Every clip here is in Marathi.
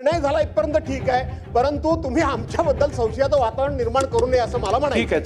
निर्णय झाला इथपर्यंत ठीक आहे. परंतु तुम्ही आमच्याबद्दल संशयाचं वातावरण निर्माण करू नये असं मला म्हणायचं. ठीक आहे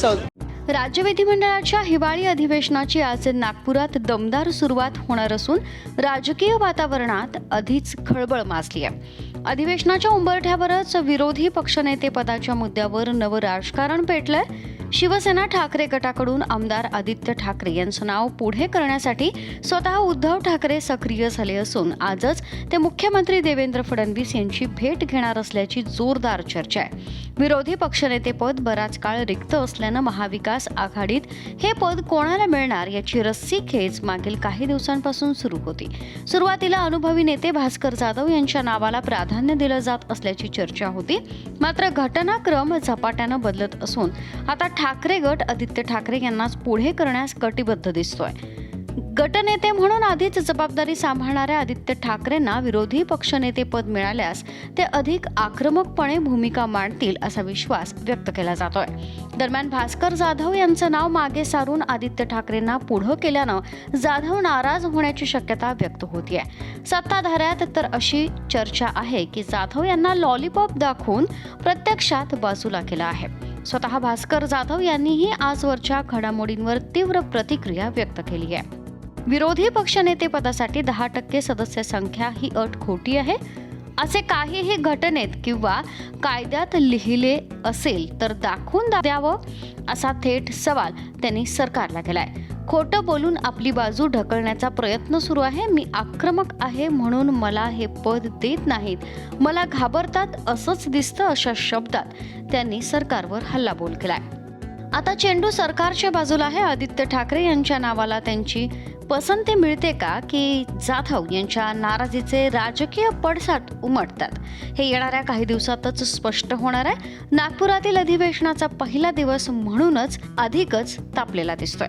सर राज्य विधिमंडळाच्या हिवाळी अधिवेशनाची आज नागपुरात दमदार सुरुवात होणार असून राजकीय वातावरणात आधीच खळबळ माजली आहे अधिवेशनाच्या उंबरठ्यावरच विरोधी पक्षनेतेपदाच्या मुद्द्यावर नवं राजकारण पेटलंय. शिवसेना ठाकरे गटाकडून आमदार आदित्य ठाकरे यांचं नाव पुढे करण्यासाठी स्वतः उद्धव ठाकरे सक्रिय झाले असून आजच ते मुख्यमंत्री देवेंद्र फडणवीस यांची भेट घेणार असल्याची जोरदार चर्चा आहे. विरोधी पक्षनेतेपद बराच काळ रिक्त असल्यानं महाविकास आघाडीत हे पद कोणाला मिळणार याची रस्सी खेच मागील काही दिवसांपासून सुरू होती. सुरुवातीला अनुभवी नेते भास्कर जाधव यांच्या नावाला प्राधान्य दिलं जात असल्याची चर्चा होती. मात्र घटनाक्रम झपाट्यानं बदलत असून आता ठाकरे गट आदित्य ठाकरे यांनाच पुढे करण्यास कटिबद्ध दिसतोय. गटनेते म्हणून आधीच जबाबदारी सांभाळणाऱ्या आदित्य ठाकरेंना विरोधी पक्षनेते पद मिळाल्यास ते अधिक आक्रमकपणे भूमिका मांडतील असा विश्वास व्यक्त केला जातोय. दरम्यान भास्कर जाधव यांचं नाव मागे सारून आदित्य ठाकरेंना पुढं केल्यानं जाधव नाराज होण्याची शक्यता व्यक्त होतीये. सत्ताधाऱ्यात तर अशी चर्चा आहे की जाधव यांना लॉलीपॉप दाखवून प्रत्यक्षात बाजूला केला आहे. स्वतः भास्कर जाधव यांनीही आजवरच्या घडामोडींवर तीव्र प्रतिक्रिया व्यक्त केली आहे. विरोधी पक्षनेतेपदासाठी दहा टक्के सदस्य संख्या ही अट खोटी आहे. असे काहीही घटनेत किंवा कायद्यात लिहिले असेल तर दाखवून द्यावं असा थेट सवाल त्यांनी सरकारला केलाय. खोटं बोलून आपली बाजू ढकलण्याचा प्रयत्न सुरू आहे. मी आक्रमक आहे म्हणून मला हे पद देत नाहीत. मला घाबरतात असंच दिसतं अशा शब्दात त्यांनी सरकारवर हल्लाबोल केलाय. आता चेंडू सरकारच्या बाजूला आहे. आदित्य ठाकरे यांच्या नावाला त्यांची पसंती मिळते का? की जाधव यांच्या नाराजीचे राजकीय पडसाद उमटतात. हे येणाऱ्या काही दिवसातच स्पष्ट होणार आहे. नागपुरातील अधिवेशनाचा पहिला दिवस म्हणूनच अधिकच तापलेला दिसतोय.